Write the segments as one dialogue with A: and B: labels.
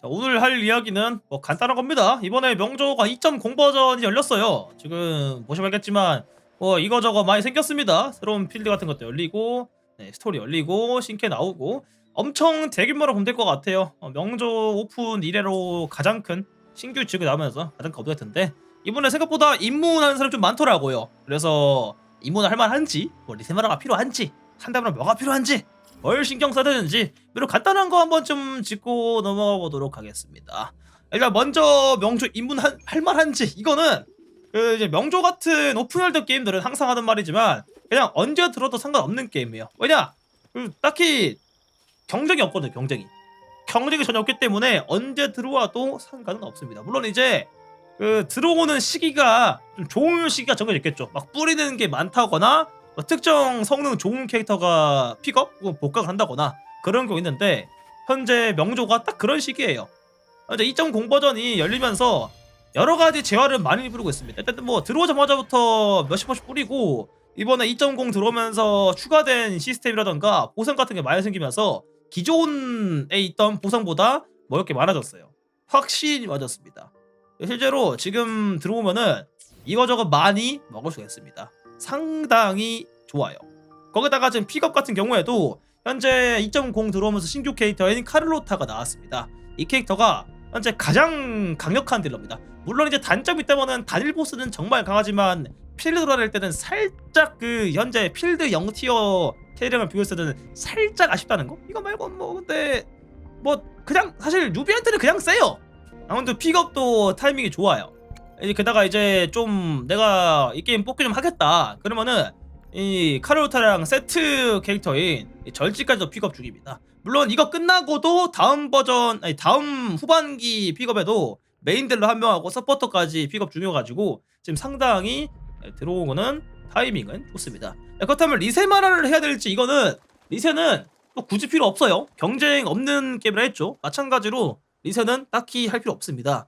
A: 자, 오늘 할 이야기는 뭐 간단한 겁니다. 이번에 명조가 2.0 버전이 열렸어요. 지금 보시면 알겠지만 뭐 이거저거 많이 생겼습니다. 새로운 필드 같은 것도 열리고 네, 스토리 열리고 신캐 나오고 엄청 대규모로 보면 될 것 같아요. 어, 명조 오픈 이래로 가장 큰 신규 지역이 나오면서 가장 큰 업데이트인데 이번에 생각보다 입문하는 사람 좀 많더라고요. 그래서 입문을 할 만한지 뭐 리세마라가 필요한지 한다면 뭐가 필요한지 뭘 신경 써야 되는지 그리고 간단한 거 한번 좀 짚고 넘어가 보도록 하겠습니다. 일단 먼저 명조 입문할 할 만한지 이거는 그 이제 명조 같은 오픈월드 게임들은 항상 하는 말이지만 그냥 언제 들어도 상관없는 게임이에요. 왜냐? 그 딱히 경쟁이 없거든요. 경쟁이 경쟁이 전혀 없기 때문에 언제 들어와도 상관은 없습니다. 물론 이제 그 들어오는 시기가 좀 좋은 시기가 정해져 있겠죠. 막 뿌리는 게 많다거나 뭐 특정 성능 좋은 캐릭터가 픽업 혹은 복각을 한다거나 그런 경우 있는데 현재 명조가 딱 그런 시기예요. 현재 2.0 버전이 열리면서 여러 가지 재화를 많이 부르고 있습니다. 일단 뭐 들어오자마자부터 몇십 번씩 뿌리고 이번에 2.0 들어오면서 추가된 시스템이라던가 보상 같은 게 많이 생기면서 기존에 있던 보상보다 먹을 게 많아졌어요. 확실히 많아졌습니다. 실제로 지금 들어오면은 이거저거 많이 먹을 수가 있습니다. 상당히 좋아요. 거기다가 지금 픽업 같은 경우에도 현재 2.0 들어오면서 신규 캐릭터인 카를로타가 나왔습니다. 이 캐릭터가 현재 가장 강력한 딜러입니다. 물론 이제 단점이 있다면은 단일 보스는 정말 강하지만 필드 돌아낼 때는 살짝 그 현재 필드 0티어 캐릭을 비교했을 때는 살짝 아쉽다는 거? 이거 말고 뭐 근데 뭐 그냥 사실 뉴비한테는 그냥 세요. 아무튼 픽업도 타이밍이 좋아요. 이제 게다가 이제 좀 내가 이 게임 뽑기 좀 하겠다. 그러면은 이 카르로타랑 세트 캐릭터인 이 절지까지도 픽업 중입니다. 물론 이거 끝나고도 다음 버전 아니 다음 후반기 픽업에도 메인 딜러 한 명하고 서포터까지 픽업 중이어가지고 지금 상당히 들어온 거는 타이밍은 좋습니다. 그렇다면 리세마라를 해야 될지 이거는 리세는 또 굳이 필요 없어요. 경쟁 없는 게임을 했죠. 마찬가지로 리세는 딱히 할 필요 없습니다.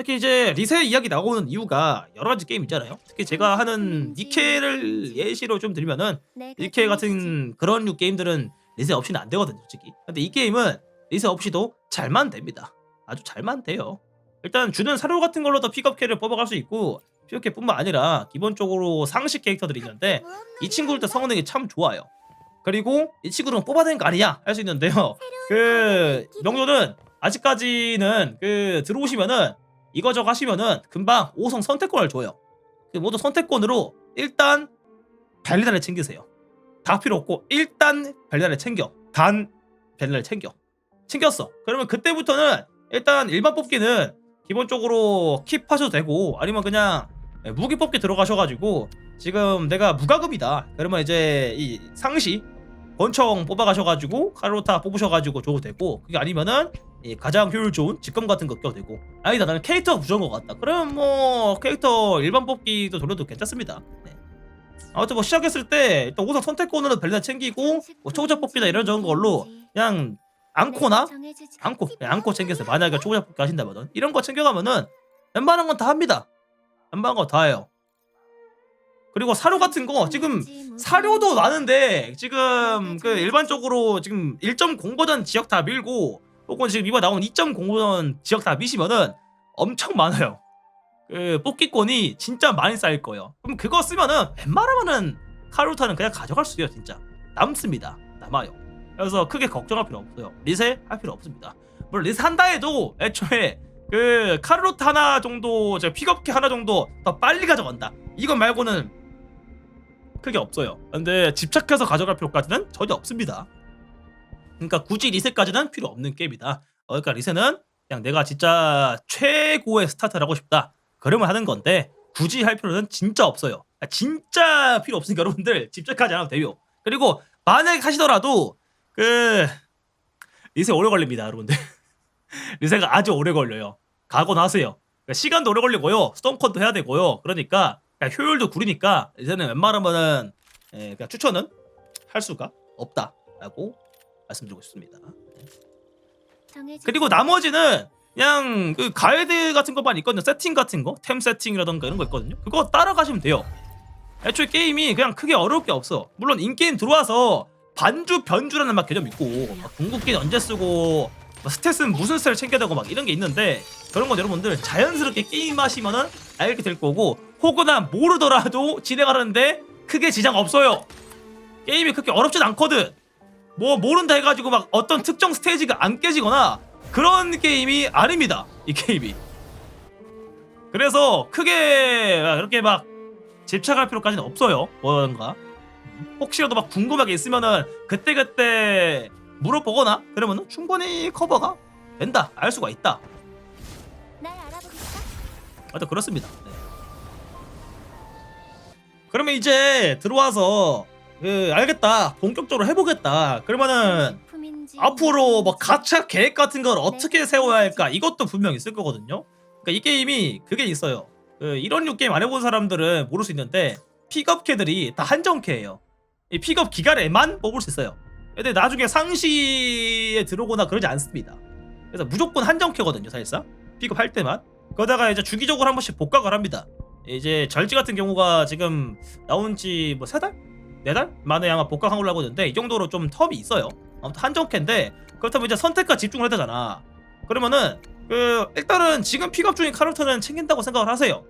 A: 특히 이제 리세 이야기 나오는 이유가 여러 가지 게임 있잖아요. 특히 제가 하는 니케를 예시로 좀 들면은 니케 같은 그런 류 게임들은 리세 없이는 안 되거든요, 솔직히. 근데 이 게임은 리세 없이도 잘만 됩니다. 아주 잘만 돼요. 일단 주는 사료 같은 걸로도 픽업 캐를 뽑아갈 수 있고 픽업 캐뿐만 아니라 기본적으로 상식 캐릭터들이 있는데 이 친구들도 성능이 참 좋아요. 그리고 이 친구는 뽑아야 되는 거 아니야 할수 있는데요. 그 명조는 아직까지는 그 들어오시면은 이거저거 하시면은 금방 5성 선택권을 줘요. 그 모두 선택권으로 일단 벨리다를 챙기세요. 다 필요 없고 일단 벨리다를 챙겨. 단 벨리다를 챙겨. 챙겼어. 그러면 그때부터는 일단 일반 뽑기는 기본적으로 킵하셔도 되고 아니면 그냥 무기 뽑기 들어가셔가지고 지금 내가 무가급이다. 그러면 이제 이 상시 권총 뽑아가셔가지고 카로타 뽑으셔가지고 줘도 되고 그게 아니면은 이 가장 효율 좋은 직검 같은 거 껴도 되고. 아니다 나는 캐릭터가 부족한 것 같다. 그러면 뭐 캐릭터 일반 뽑기도 돌려도 괜찮습니다. 네. 아무튼 뭐 시작했을 때 일단 우선 선택권으로 벨리나 챙기고 뭐 초보자 뽑기나 이런 저런 걸로 그냥 앙코나 앙코 그냥 앙코 챙겼어요 만약에 초보자 뽑기 하신다면 이런 거 챙겨가면은 웬만한 건 다 합니다. 웬만한 거다 해요 그리고 사료 같은 거 지금 사료도 많은데 지금 그 일반적으로 지금 1.0 버전 지역 다 밀고 혹은 지금 이번 나온 2.0 버전 지역 다 미시면은 엄청 많아요. 그 뽑기권이 진짜 많이 쌓일 거예요. 그럼 그거 쓰면은 웬만하면은 카루타는 그냥 가져갈 수 있어요, 진짜. 남습니다. 남아요. 그래서 크게 걱정할 필요 없어요. 리세 할 필요 없습니다. 물론 리세 한다 해도 애초에 그 카르로타 하나 정도 저 픽업키 하나 정도 더 빨리 가져간다. 이거 말고는 크게 없어요. 근데 집착해서 가져갈 필요까지는 전혀 없습니다. 그러니까 굳이 리셋까지는 필요 없는 게임이다. 어, 그러니까 리셋은 그냥 내가 진짜 최고의 스타트를 하고 싶다. 그러면 하는 건데 굳이 할 필요는 진짜 없어요. 아, 진짜 필요 없으니까 여러분들 집착하지 않아도 돼요. 그리고 만약에 하시더라도 그 리셋 오래 걸립니다, 여러분들. 리셋가 아주 오래 걸려요. 각오하세요. 그러니까 시간도 오래 걸리고요. 스톤컨도 해야 되고요. 그러니까 그냥 효율도 구리니까 이제는 웬만하면은 예, 그냥 추천은 할 수가 없다라고 말씀드리고 싶습니다. 그리고 나머지는 그냥 그 가이드 같은 것만 있거든요. 세팅 같은 거, 템 세팅이라던가 이런 거 있거든요. 그거 따라가시면 돼요. 애초에 게임이 그냥 크게 어려울 게 없어. 물론 인게임 들어와서 반주 변주라는 막 개념 있고 막 궁극기 언제 쓰고 뭐 스탯은 무슨 스탯을 챙겨야 되고 막 이런 게 있는데 그런 건 여러분들 자연스럽게 게임하시면은 알게 될 거고 혹여나 모르더라도 진행하는데 크게 지장 없어요. 게임이 그렇게 어렵진 않거든. 뭐 모른다 해가지고 막 어떤 특정 스테이지가 안 깨지거나 그런 게임이 아닙니다. 이 게임이. 그래서 크게 그렇게 막 집착할 필요까지는 없어요. 뭔가 혹시라도 막 궁금한 게 있으면은 그때 그때 물어보거나 그러면은 충분히 커버가 된다. 알 수가 있다. 하여튼 그렇습니다. 네. 그러면 이제 들어와서 그 알겠다. 본격적으로 해보겠다. 그러면은 앞으로 뭐. 가차 계획 같은 걸 어떻게 세워야 할까 이것도 분명 있을 거거든요. 그러니까 이 게임이 그게 있어요. 그 이런 류 게임 안 해본 사람들은 모를 수 있는데 픽업캐들이 다 한정캐예요. 이 픽업 기간에만 뽑을 수 있어요. 근데 나중에 상시에 들어오거나 그러지 않습니다. 그래서 무조건 한정캐거든요, 사실상. 픽업할 때만. 그러다가 이제 주기적으로 한 번씩 복각을 합니다. 이제 절지 같은 경우가 지금 나온 지 뭐 세 달? 네 달? 만에 아마 복각한 걸로 알고 있는데 이 정도로 좀 텀이 있어요. 아무튼 한정캐인데 그렇다면 이제 선택과 집중을 해야 되잖아. 그러면은 그 일단은 지금 픽업 중인 카르터는 챙긴다고 생각을 하세요.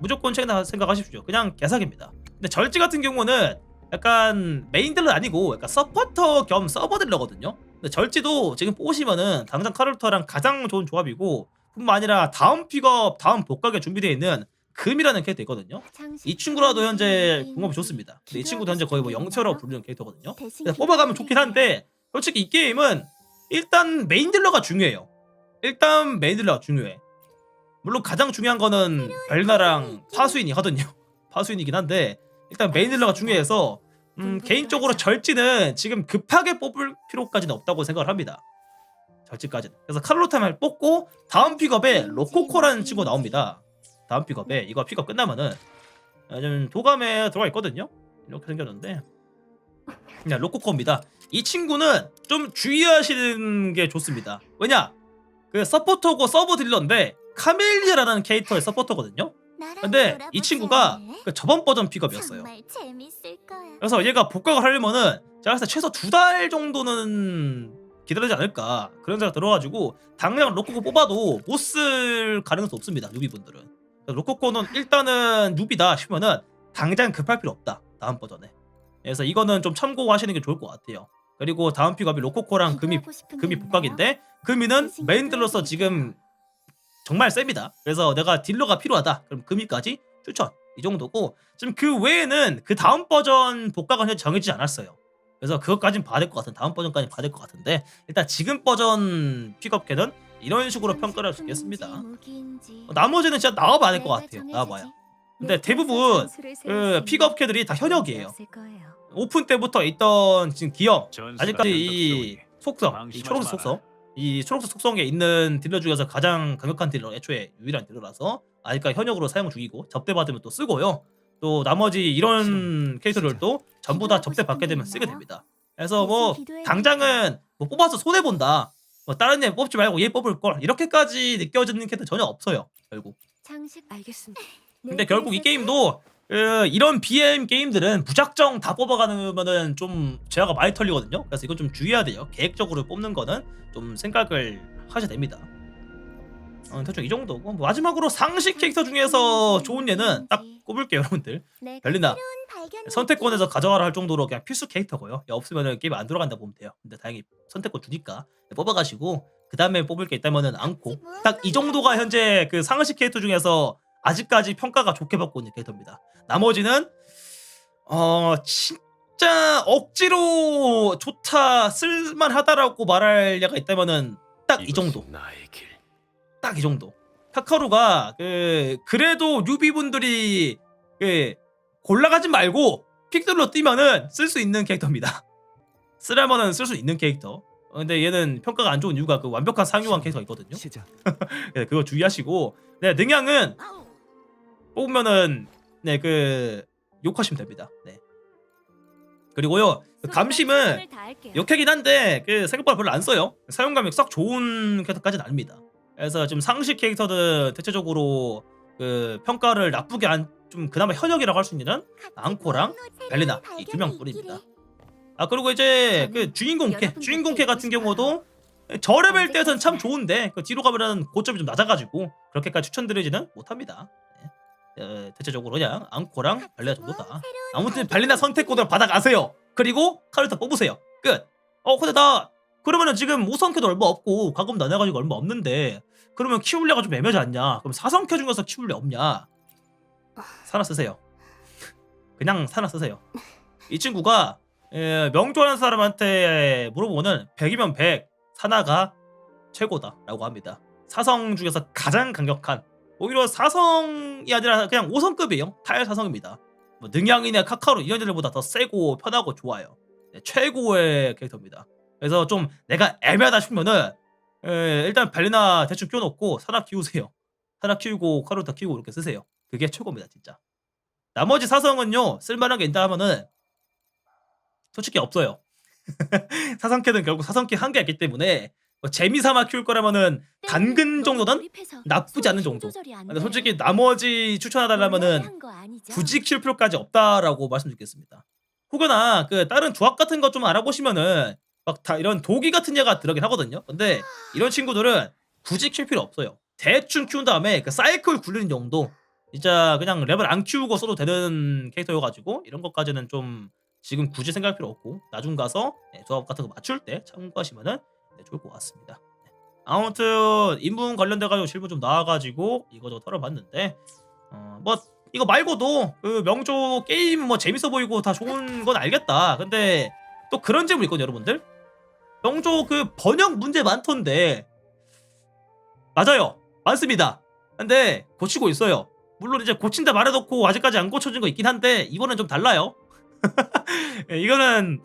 A: 무조건 챙긴다 생각하십시오. 그냥 개사기입니다. 근데 절지 같은 경우는 약간 메인 딜러 아니고 약간 서포터 겸 서버 딜러거든요. 근데 절지도 지금 보시면은 당장 카르터랑 가장 좋은 조합이고 뿐만 아니라 다음 픽업, 다음 복각에 준비되어 있는 금이라는 캐릭터 있거든요. 이 친구라도 현재 공업이 좋습니다. 근데 이 친구도 현재 거의 뭐 영체라고 부르는 캐릭터거든요. 뽑아가면 좋긴 한데 솔직히 이 게임은 일단 메인 딜러가 중요해요. 일단 메인 딜러가 중요해. 물론 가장 중요한 거는 벨나랑 파수인이 하거든요. 파수인이긴 한데 일단 메인 딜러가 중요해서 음, 개인적으로 절지는 지금 급하게 뽑을 필요까지는 없다고 생각을 합니다. 절지까지는. 그래서 칼로타를 뽑고 다음 픽업에 로코코라는 친구 나옵니다. 다음 픽업에 이거 픽업 끝나면은 아, 좀 도감에 들어가 있거든요. 이렇게 생겼는데 그냥 로코코입니다. 이 친구는 좀 주의하시는 게 좋습니다. 왜냐? 그 서포터고 서브 딜러인데 카멜리아라는 캐릭터의 서포터거든요. 근데 이 친구가? 그 저번 버전 픽업이었어요. 그래서 얘가 복각을 하려면은 제가 봤을 때 최소 두 달 정도는 기다리지 않을까 그런 생각 들어가지고 당장 로코코 뽑아도 못 쓸 가능성 없습니다 누비분들은 그래서 로코코는 일단은 누비다 싶으면은 당장 급할 필요 없다 다음 버전에 그래서 이거는 좀 참고하시는 게 좋을 것 같아요 그리고 다음 픽업이 로코코랑 금이 금이? 복각인데 금이는 메인 딜러서 지금 정말 셉니다. 그래서 내가 딜러가 필요하다. 그럼 금이까지 추천. 이 정도고 지금 그 외에는 그 다음 버전 복각은 현재 정해지지 않았어요. 그래서 그것까진 봐야 될 것 같은 다음 버전까지 봐야 될 것 같은데 일단 지금 버전 픽업캐는 이런 식으로 평가를 할 수 있겠습니다. 어, 나머지는 진짜 나와봐야 될 것 같아요. 나와봐야. 근데 대부분 그 픽업캐들이 다 현역이에요. 오픈 때부터 있던 지금 기업 아직까지 이 속성, 이 초록색 속성, 이 초록색 속성에 있는 딜러 중에서 가장 강력한 딜러, 애초에 유일한 딜러라서 아직까지 현역으로 사용 중이고 접대 받으면 또 쓰고요. 또 나머지 이런 캐릭터들도 전부 다 접대 받게 되면 쓰게 됩니다. 그래서 뭐 당장은 뭐 뽑아서 손해 본다. 뭐 다른 애 뽑지 말고 얘 뽑을 걸 이렇게까지 느껴지는 캐릭터 전혀 없어요. 결국.
B: 장식 알겠습니다.
A: 근데 결국 이 게임도 그 이런 BM 게임들은 무작정 다 뽑아가면은 좀 제어가 많이 털리거든요. 그래서 이건 좀 주의해야 돼요. 계획적으로 뽑는 거는 좀 생각을 하셔야 됩니다. 어, 대충 이 정도고 뭐 마지막으로 상식 캐릭터 중에서 좋은 예는 딱 꼽을게요, 여러분들. 별리나 선택권에서 가져가라 할 정도로 그냥 필수 캐릭터고요. 없으면 게임 안 들어간다 보면 돼요. 근데 다행히 선택권 주니까 뽑아가시고 그 다음에 뽑을 게 있다면은 않고 딱 이 정도가 현재 그 상식 캐릭터 중에서 아직까지 평가가 좋게 받고 있는 캐릭터입니다. 나머지는 어 진짜 억지로 좋다 쓸만하다라고 말할 야가 있다면은 딱 이 정도.
C: 나의 길.
A: 딱이 정도. 카카루가 그 그래도 뉴비분들이 그 골라가지 말고 픽들로 뛰면은 쓸 수 있는 캐릭터입니다. 쓰려면은 쓸 수 있는 캐릭터. 어, 근데 얘는 평가가 안 좋은 이유가 그 완벽한 상용한 캐릭터가 있거든요. 네, 그거 주의하시고 네, 능양은 뽑으면은 네 그 욕하시면 됩니다. 네. 그리고요 그 감심은 욕하긴 한데 그 생각보다 별로 안 써요. 사용감이 썩 좋은 캐릭터까지는 아닙니다. 그래서 지금 상식 캐릭터들 대체적으로 그 평가를 나쁘게 안 좀 그나마 현역이라고 할 수 있는 앙코랑 벨리나 이 두 명뿐입니다. 아 그리고 이제 그 주인공 캐 주인공 캐 같은 경우도 저 레벨 때에서는 참 좋은데 그 뒤로 가면은 고점이 좀 낮아가지고 그렇게까지 추천드리지는 못합니다. 네. 어, 대체적으로 그냥 앙코랑 발레나 정도다. 아무튼 발레나 선택 코드를 받아가세요. 그리고 카르타 뽑으세요. 끝. 어 근데 나 그러면은 지금 5성캐도 얼마 없고 가금 나눠가지고 얼마 없는데 그러면 키울래가 좀 애매하지 않냐? 그럼 4성캐 중에서 키울래 없냐? 사나 쓰세요. 그냥 사나 쓰세요. 이 친구가 예, 명조하는 사람한테 물어보면은 100이면 100 사나가 최고다라고 합니다. 사성 중에서 가장 강력한 오히려 사성이 아니라 그냥 5성급이에요. 타일 사성입니다. 뭐 능양이나 카카로 이런 애들보다 더 세고 편하고 좋아요. 네, 최고의 캐릭터입니다. 그래서 좀 내가 애매하다 싶으면은 에, 일단 발리나 대충 끼워놓고 사나 키우세요. 사나 키우고 카루타 키우고 이렇게 쓰세요. 그게 최고입니다, 진짜. 나머지 사성은요 쓸만한 게 있다 하면은 솔직히 없어요. 사성캐는 결국 사성캐 한계가 있기 때문에 뭐 재미삼아 키울 거라면은 단근 정도는 나쁘지 않은 정도. 근데 솔직히 나머지 추천하달라면은 굳이 키울 필요까지 없다라고 말씀드리겠습니다. 혹여나 그 다른 조합 같은 거 좀 알아보시면은 막 다 이런 도기 같은 얘가 들어긴 하거든요. 근데 이런 친구들은 굳이 키울 필요 없어요. 대충 키운 다음에 그 사이클 굴리는 정도. 진짜 그냥 레벨 안 키우고 써도 되는 캐릭터여가지고 이런 것까지는 좀 지금 굳이 생각할 필요 없고 나중 가서 네, 조합 같은 거 맞출 때 참고하시면은 네, 좋을 것 같습니다. 네. 아무튼 인문 관련돼 가지고 질문 좀 나와가지고 이거저거 털어봤는데 어, 뭐 이거 말고도 그 명조 게임 뭐 재밌어 보이고 다 좋은 건 알겠다. 근데 또 그런 질문 있거든요, 여러분들. 명조 그 번역 문제 많던데 맞아요, 많습니다. 근데 고치고 있어요. 물론 이제 고친다 말해놓고 아직까지 안 고쳐진 거 있긴 한데 이번엔 좀 달라요. 예, 이거는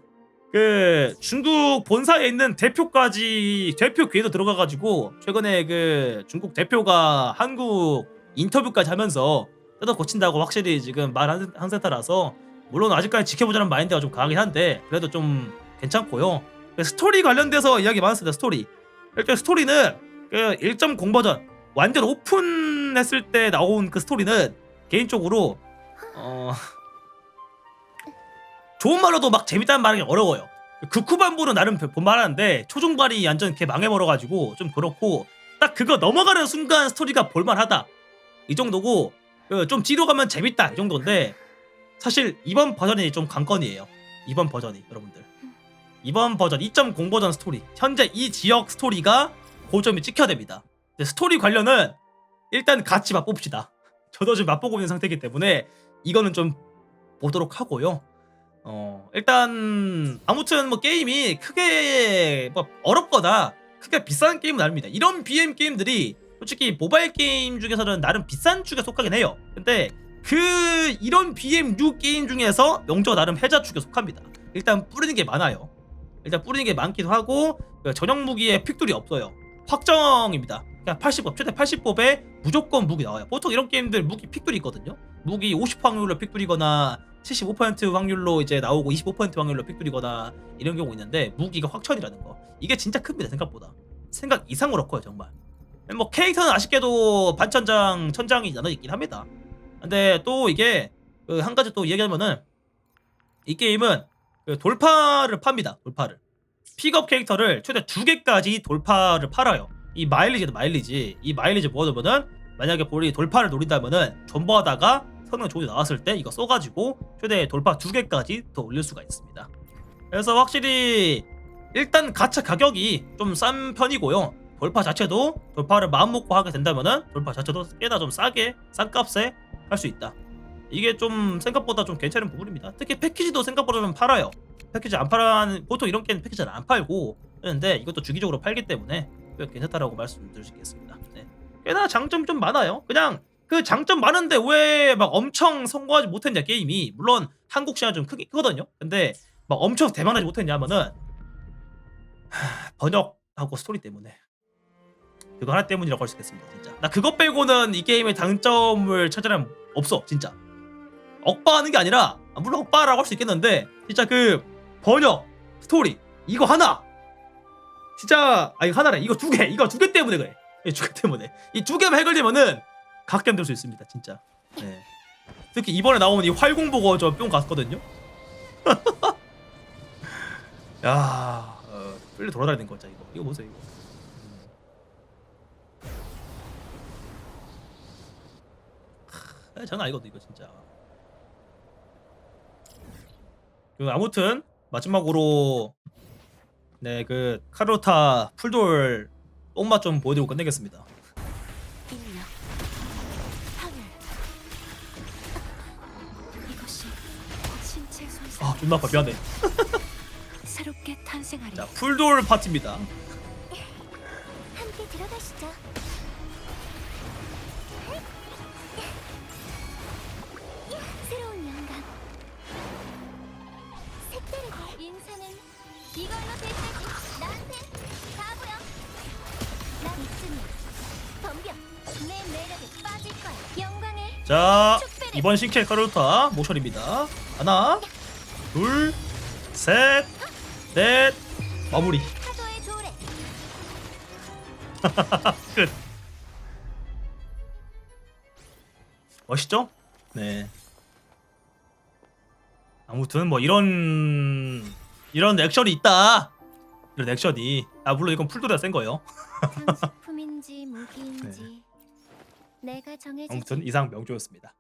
A: 그 중국 본사에 있는 대표까지 대표 귀에도 들어가가지고 최근에 그 중국 대표가 한국 인터뷰까지 하면서 뜯어 고친다고 확실히 지금 말한 한 세타라서 물론 아직까지 지켜보자는 마인드가 좀 강하긴 한데 그래도 좀 괜찮고요. 그 스토리 관련돼서 이야기 많았습니다. 스토리 일단 스토리는 그 1.0 버전 완전 오픈했을 때 나온 그 스토리는 개인적으로 어 좋은 말로도 막 재밌다는 말하기 어려워요. 극후반부는 나름 본만하는데 초중반이 완전 개 망해버려가지고 좀 그렇고 딱 그거 넘어가는 순간 스토리가 볼만하다 이 정도고 그좀 뒤로 가면 재밌다 이 정도인데 사실 이번 버전이 좀 관건이에요. 이번 버전이 여러분들 이번 버전 2.0 버전 스토리 현재 이 지역 스토리가 고점이 찍혀야 됩니다. 근데 스토리 관련은 일단 같이 맛봅시다. 저도 지금 맛보고 있는 상태이기 때문에 이거는 좀 보도록 하고요. 어 일단 아무튼 뭐 게임이 크게 뭐 어렵거나 크게 비싼 게임은 아닙니다. 이런 BM 게임들이 솔직히 모바일 게임 중에서는 나름 비싼 축에 속하긴 해요. 근데 그 이런 BM6 게임 중에서 명저 나름 해자 축에 속합니다. 일단 뿌리는 게 많아요. 일단 뿌리는 게 많기도 하고 그 전용 무기에 픽돌이 없어요. 확정입니다. 그냥 80법 최대 80법에 무조건 무기 나와요. 보통 이런 게임들 무기 픽돌이 있거든요. 무기 50 확률로 픽돌이거나 75% 확률로 이제 나오고 25% 확률로 픽돌이거나 이런 경우 있는데 무기가 확천이라는 거. 이게 진짜 큽니다 생각보다. 생각 이상으로 커요 정말. 뭐 캐릭터는 아쉽게도 반천장 천장이 나눠 있긴 합니다. 근데 또 이게 그 한 가지 또 얘기하면은 이 게임은 그 돌파를 팝니다 돌파를. 픽업 캐릭터를 최대 두 개까지 돌파를 팔아요. 이 마일리지도 마일리지. 이 마일리지 모아두면은 만약에 볼이 돌파를 노린다면은 존버하다가 성능 좋이 나왔을 때 이거 써가지고 최대 돌파 두 개까지 더 올릴 수가 있습니다. 그래서 확실히 일단 가차 가격이 좀 싼 편이고요. 돌파 자체도 돌파를 마음 먹고 하게 된다면은 돌파 자체도 꽤나 좀 싸게 싼 값에 할 수 있다. 이게 좀 생각보다 좀 괜찮은 부분입니다. 특히 패키지도 생각보다 좀 팔아요. 패키지 안 팔아는 보통 이런 게임 패키지는 안 팔고 그런데 이것도 주기적으로 팔기 때문에 꽤 괜찮다라고 말씀드릴 수 있겠습니다. 네. 꽤나 장점이 좀 많아요. 그냥 그 장점 많은데 왜 막 엄청 성공하지 못했냐 게임이? 물론 한국 시장 좀 크기 크거든요. 근데 막 엄청 대박나지 못했냐면은 하, 번역하고 스토리 때문에. 그거 하나 때문이라고 할 수 있겠습니다. 진짜. 나 그것 빼고는 이 게임의 장점을 찾으려면 없어 진짜. 억바하는 게 아니라 아, 물론 억바라고 할 수 있겠는데 진짜 그 번역 스토리 이거 하나! 진짜 아 이거 하나래. 이거 두 개. 이거 두 개 때문에 그래. 이 두 개 때문에. 이 두 개만 해결되면은 각견될 수 있습니다 진짜 네. 특히 이번에 나온 이 활공 보고 저 뿅 갔거든요 야 어, 끌려 돌아다니는 거죠 이거. 이거 보세요 이거. 하, 장난 아니거든 이거 진짜. 그 아무튼 마지막으로 네 그 카르타 풀돌 똥맛 좀 보여드리고 끝내겠습니다. 아 존나 아파 미안해.
B: 새롭게 탄생하리.
A: 자 풀돌 파티입니다.
B: 함께 들어가시죠. 새로운 영감. 색다르게 인사는 이걸로 대체지. 나한텐 다 보여. 난 있으니 덤벼. 내 매력에 빠질 거야. 영광의
A: 자 이번 신캐 카르타 모션입니다. 하나, 둘, 셋, 넷, 마무리. 끝. 멋있죠? 네. 아무튼 뭐 이런 이런 액션이 있다. 이런 액션이 아 물론 이건 풀도리가 센 거예요.
B: 정해주지.
A: 아무튼 이상 명조였습니다.